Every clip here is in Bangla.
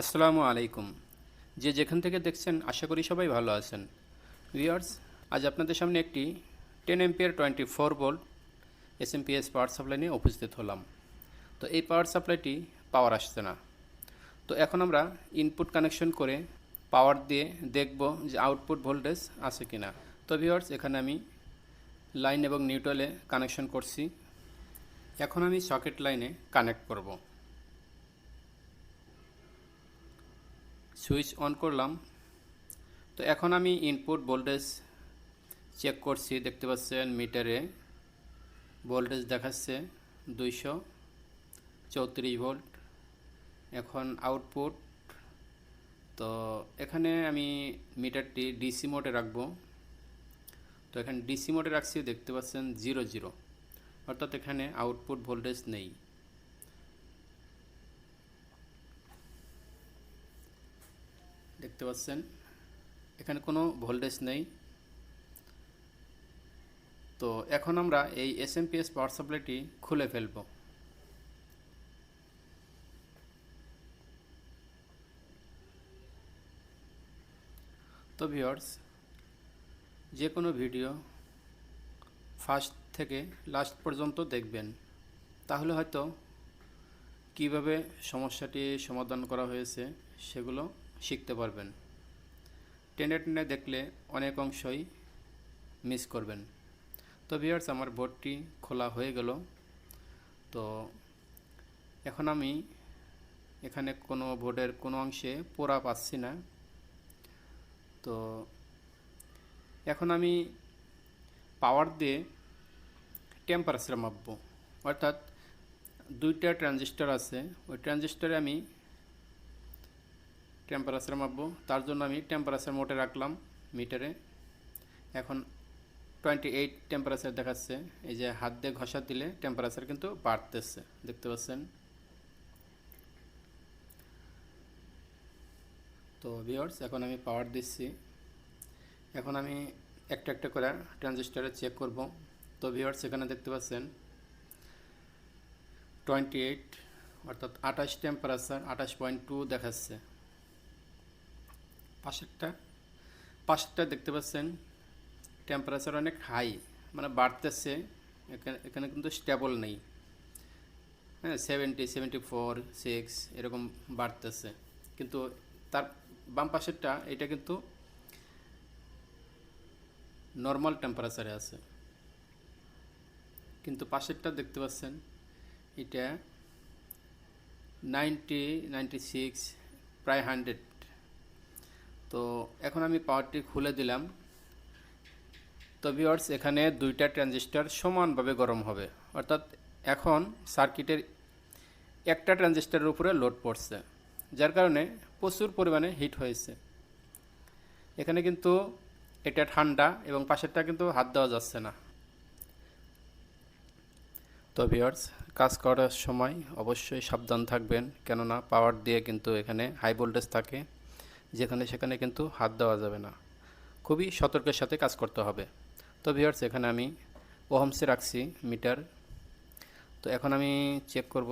আসসালামু আলাইকুম। যে যেখান থেকে দেখছেন, আশা করি সবাই ভালো আছেন। ভিউয়ার্স, আজ আপনাদের সামনে একটি ten ampere twenty four volt S M PS power supply নিয়ে উপস্থিত হলাম। তো এই পাওয়ার সাপ্লাইটি পাওয়ার আসছে না। তো এখন আমরা ইনপুট কানেকশন করে পাওয়ার দিয়ে দেখব যে আউটপুট ভোল্টেজ আছে কি না তো ভিউয়ার্স, এখানে আমি লাইন এবং নিউট্রালে কানেকশন করছি। এখন আমি সকেট লাইনে কানেক্ট করব। সুইচ অন করলাম। তো এখন আমি ইনপুট ভোল্টেজ চেক করছি, দেখতে পাচ্ছেন মিটারে ভোল্টেজ দেখাচ্ছে দুইশো চৌত্রিশ ভোল্ট এখন আউটপুট তো এখানে আমি মিটারটি ডিসি মোডে রাখব। তো এখানে ডিসি মোডে রাখছি, দেখতে পাচ্ছেন জিরো জিরো অর্থাৎ এখানে আউটপুট ভোল্টেজ নেই। দেখতে পাচ্ছেন, এখানে কোনো ভোল্টেজ নেই। তো এখন আমরা এই এস এম পিএস পাওয়ার সাপ্লাইটি খুলে ফেলব। তো ভিওর্স যে কোনো ভিডিও ফার্স্ট থেকে লাস্ট পর্যন্ত দেখবেন। তাহলে হয়তো কীভাবে সমস্যাটি সমাধান করা হয়েছে সেগুলো শিখতে পারবেন। টেনে টেনে দেখলে অনেক অংশই মিস করবেন। তো ভিউয়ার্স আমার বোর্ডটি খোলা হয়ে গেল। তো এখন আমি এখানে কোনো বোর্ডের কোনো অংশে পোড়া পাচ্ছি না। তো এখন আমি পাওয়ার দিয়ে টেম্পারেচার মাপবো। অর্থাৎ দুইটা ট্রানজিস্টর আছে। ওই ট্রানজিস্টরে আমি টেম্পারেচার মাপবো। তার জন্য আমি টেম্পারেচার মোটে রাখলাম মিটারে। এখন টোয়েন্টি এইট টেম্পারেচার দেখাচ্ছে। এই যে হাত দিয়ে ঘষা দিলে টেম্পারেচার কিন্তু বাড়তেছে। দেখতে পাচ্ছেন? তো ভিওর্স এখন আমি পাওয়ার দিচ্ছি। এখন আমি একটা একটা করে ট্রানজিস্টারে চেক করব। তো ভিওর্স এখানে দেখতে পাচ্ছেন? টোয়েন্টি এইট অর্থাৎ আঠাশ টেম্পারেচার আঠাশ পয়েন্ট টু দেখাচ্ছে। পাশেরটা পাশেরটা দেখতে পাচ্ছেন টেম্পারেচার অনেক হাই মানে বাড়তেছে, এখানে এখানে কিন্তু স্টেবল নেই। হ্যাঁ সেভেন্টি সেভেন্টি ফোর সিক্স এরকম বাড়তেছে। কিন্তু তার বাম পাশেরটা, এটা কিন্তু নর্মাল টেম্পারেচারে আছে। কিন্তু পাশেরটা দেখতে পাচ্ছেন, এটা নাইনটি নাইনটি সিক্স প্রায় হান্ড্রেড তো এখন আমি পাওয়ারটি খুলে দিলাম। তো ভিওয়ার্স এখানে দুইটা ট্রানজিস্টার সমানভাবে গরম হবে। অর্থাৎ এখন সার্কিটের একটা ট্রানজিস্টারের উপরে লোড পড়ছে, যার কারণে প্রচুর পরিমাণে হিট হয়েছে। এখানে কিন্তু এটা ঠান্ডা এবং পাশেরটা কিন্তু হাত দেওয়া যাচ্ছে না। তো ভিওয়ার্স কাজ করার সময় অবশ্যই সাবধান থাকবেন, কেননা পাওয়ার দিয়ে কিন্তু এখানে হাই ভোল্টেজ থাকে। যেখানে সেখানে কিন্তু হাত দেওয়া যাবে না। খুবই সতর্কের সাথে কাজ করতে হবে। তো ভিওয়ার্স এখানে আমি ওহমসে রাখছি মিটার। তো এখন আমি চেক করব।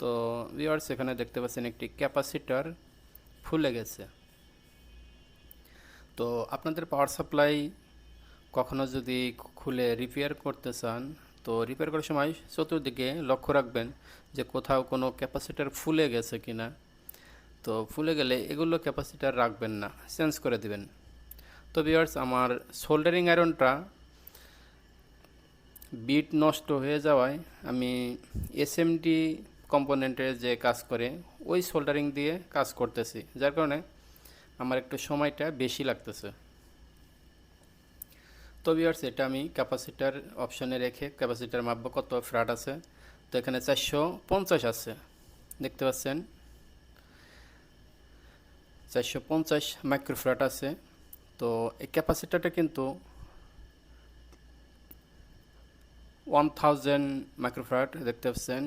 তো ভিওয়ার্স এখানে দেখতে পাচ্ছেন একটি ক্যাপাসিটার ফুলে গেছে। তো আপনাদের পাওয়ার সাপ্লাই কখনো যদি খুলে রিপেয়ার করতে চান, তো রিপেয়ার করার সময় চতুর্দিকে লক্ষ্য রাখবেন যে কোথাও কোনো ক্যাপাসিটার ফুলে গেছে কিনা। তো ফুলে গেলে এগুলো ক্যাপাসিটার রাখবেন না, চেঞ্জ করে দিবেন। তো বিয়ার্স আমার সোল্ডারিং আয়রনটা বিট নষ্ট হয়ে যাওয়ায় আমি এসএমডি কম্পোনেন্টের যে কাজ করে, ওই সোল্ডারিং দিয়ে কাজ করতেছি। যার কারণে আমার একটু সময়টা বেশি লাগতেছে। তো বিয়ার্স এটা আমি ক্যাপাসিটার অপশনে রেখে ক্যাপাসিটার মাপবো কত ফ্ল্যাট আছে। তো এখানে চারশো পঞ্চাশ আছে। দেখতে পাচ্ছেন? চারশো পঞ্চাশ মাইক্রোফ্ল্যাট আছে। তো এই ক্যাপাসিটারটা কিন্তু ওয়ান থাউজেন্ড মাইক্রোফ্ল্যাট দেখতে পাচ্ছেন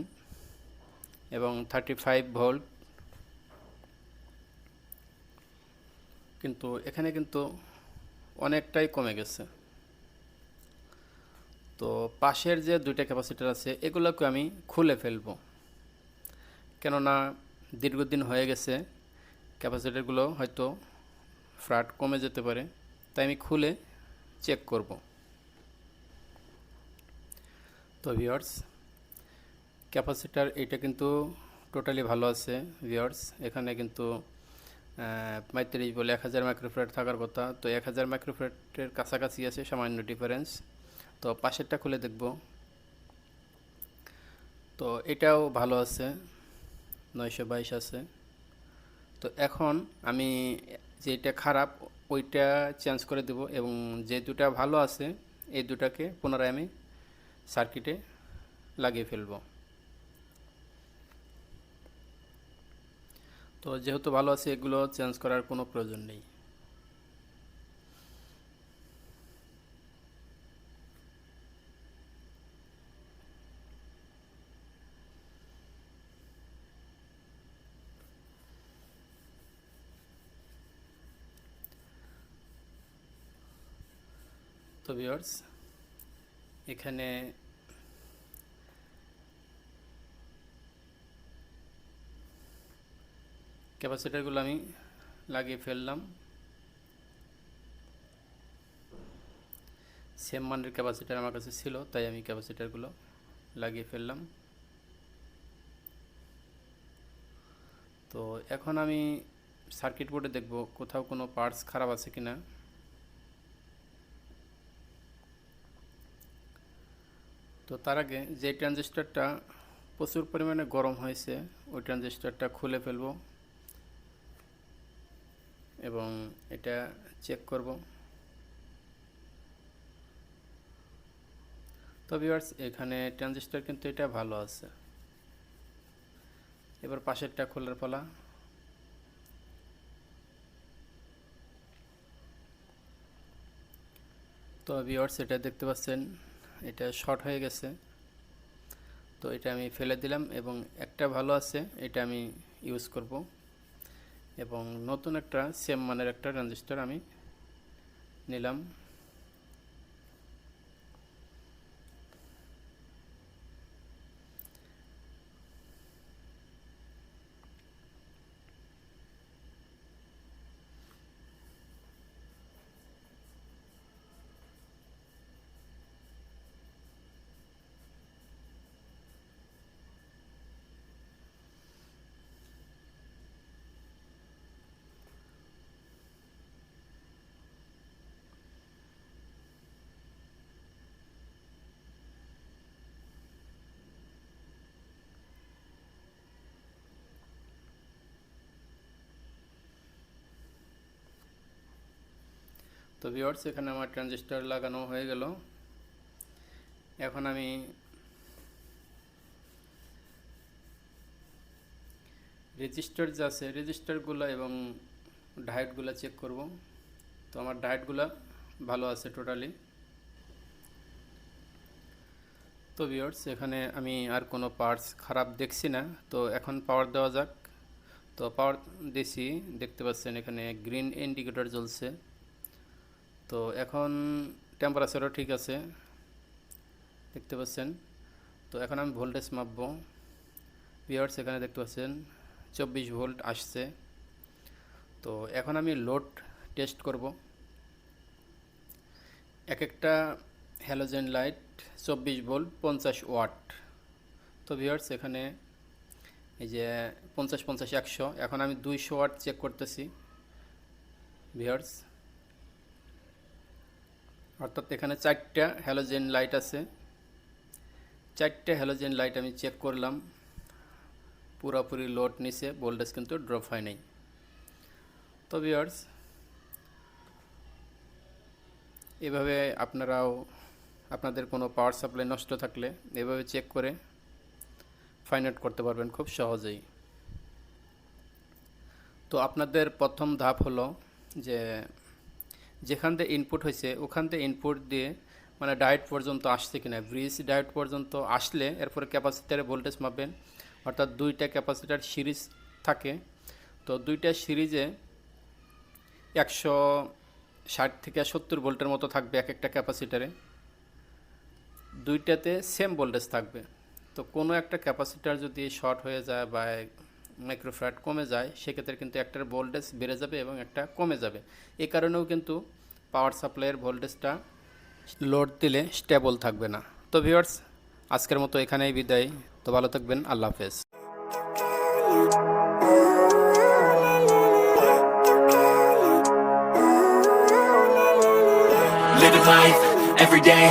এবং থার্টি ফাইভ ভোল্ট। কিন্তু এখানে কিন্তু অনেকটাই কমে গেছে। তো পাশের যে দুইটা ক্যাপাসিটার আছে, এগুলোকে আমি খুলে ফেলব। কেননা দীর্ঘদিন হয়ে গেছে ক্যাপাসিটারগুলো হয়তো ফ্রাট কমে যেতে পারে, তাই আমি খুলে চেক করব। তো ভিওর্স ক্যাপাসিটার এটা কিন্তু টোটালি ভালো আছে ভিওর্স এখানে কিন্তু পঁয়ত্রিশ বলে এক হাজার মাইক্রোফ্রেট থাকার কথা। তো এক হাজার মাইক্রোফ্রেটের কাছাকাছি আছে সামান্য ডিফারেন্স তো পাশেরটা খুলে দেখব। তো এটাও ভালো আছে, নয়শো বাইশ আছে। তো এখন আমি যেটা খারাপ, ওইটা চেঞ্জ করে দেব এবং যে দুটা ভালো আছে, এই দুটাকে পুনরায় আমি সার্কিটে লাগিয়ে ফেলব। তো যেহেতু ভালো আছে, এগুলো চেঞ্জ করার কোনো প্রয়োজন নেই। তো ভিউয়ার্স এখানে ক্যাপাসিটারগুলো আমি লাগিয়ে ফেললাম। সেম মানের ক্যাপাসিটার আমার কাছে ছিল, তাই আমি ক্যাপাসিটারগুলো লাগিয়ে ফেললাম। তো এখন আমি সার্কিট বোর্ডে দেখব কোথাও কোনো পার্টস খারাপ আছে কিনা। তো তার আগে যে ট্রানজিস্টারটা প্রচুর পরিমাণে গরম হয়েছে, ওই ট্রানজিস্টারটা খুলে ফেলব এবং এটা চেক করব। তো ভিউয়ার্স এখানে ট্রানজিস্টার কিন্তু এটা ভালো আছে। এবার পাশেরটা খোলার পালা। তো ভিউয়ার্স এটা দেখতে পাচ্ছেন। এটা শর্ট হয়ে গেছে। তো এটা আমি ফেলে দিলাম এবং একটা ভালো আছে, এটা আমি ইউজ করব। এবং নতুন একটা সেম মানের একটা ট্রানজিস্টার আমি নিলাম। তো ভিওর্স এখানে আমার ট্রানজিস্টার লাগানো হয়ে গেল। এখন আমি রেজিস্টার যা আছে রেজিস্টারগুলো এবং ডায়েটগুলো চেক করব। তো আমার ডায়েটগুলো ভালো আছে টোটালি তো ভিওর্স এখানে আমি আর কোনো পার্টস খারাপ দেখছি না। তো এখন পাওয়ার দেওয়া যাক। তো পাওয়ার দিছি, দেখতে পাচ্ছেন এখানে গ্রিন ইন্ডিকেটর জ্বলছে। তো এখন টেম্পারেচারও ঠিক আছে, দেখতে পাচ্ছেন। তো এখন আমি ভোল্টেজ মাপবো। ভিওয়ার্স এখানে দেখতে পাচ্ছেন, চব্বিশ ভোল্ট আসছে। তো এখন আমি লোড টেস্ট করব। এক একটা হ্যালোজেন লাইট চব্বিশ ভোল্ট পঞ্চাশ ওয়াট তো ভিওয়ার্স এখানে এই যে পঞ্চাশ পঞ্চাশ, একশো। এখন আমি দুইশো ওয়াট চেক করতেছি। ভিওয়ার্স অর্থাৎ এখানে চারটা হ্যালোজেন লাইট আছে। চারটে হ্যালোজেন লাইট আমি চেক করলাম। পুরোপুরি লোড নিচে ভোল্টেজ কিন্তু ড্রপ হয় নাই। তো ভিওর্স এভাবে আপনারাও, আপনাদের কোনো পাওয়ার সাপ্লাই নষ্ট থাকলে এভাবে চেক করে ফাইন্ড আউট করতে পারবেন খুব সহজেই। তো আপনাদের প্রথম ধাপ হলো যে যেখান থেকে ইনপুট হয়েছে, ওখান থেকে ইনপুট দিয়ে মানে ডায়েট পর্যন্ত আসছে কিনা ব্রিজ ডায়েট পর্যন্ত আসলে এরপরে ক্যাপাসিটারে ভোল্টেজ মাপবেন, অর্থাৎ দুইটা ক্যাপাসিটার সিরিজ থাকে। তো দুইটা সিরিজে একশো ষাট থেকে সত্তর ভোল্টের মতো থাকবে এক একটা ক্যাপাসিটারে দুইটাতে সেম ভোল্টেজ থাকবে। তো কোনো একটা ক্যাপাসিটার যদি শর্ট হয়ে যায় বা মাইক্রোফ্যাট কমে যায় সেক্ষেত্রে কিন্তু একটার ভোল্টেজ বেড়ে যাবে এবং একটা কমে যাবে। এই কারণেও কিন্তু পাওয়ার সাপ্লাইয়ের ভোল্টেজটা লোড দিলে স্টেবল থাকবে না। তো ভিউয়ার্স আজকের মতো এখানেই বিদায়। তো ভালো থাকবেন আল্লাহ হাফেজ। Every day,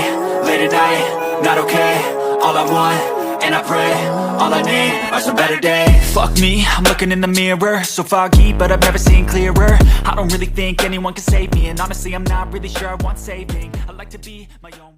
late at night, not okay All I want, and I pray, all I need are some better days. Fuck me, I'm looking in the mirror. So foggy, but I've never seen clearer. I don't really think anyone can save me. And honestly, I'm not really sure I want saving. I like to be my own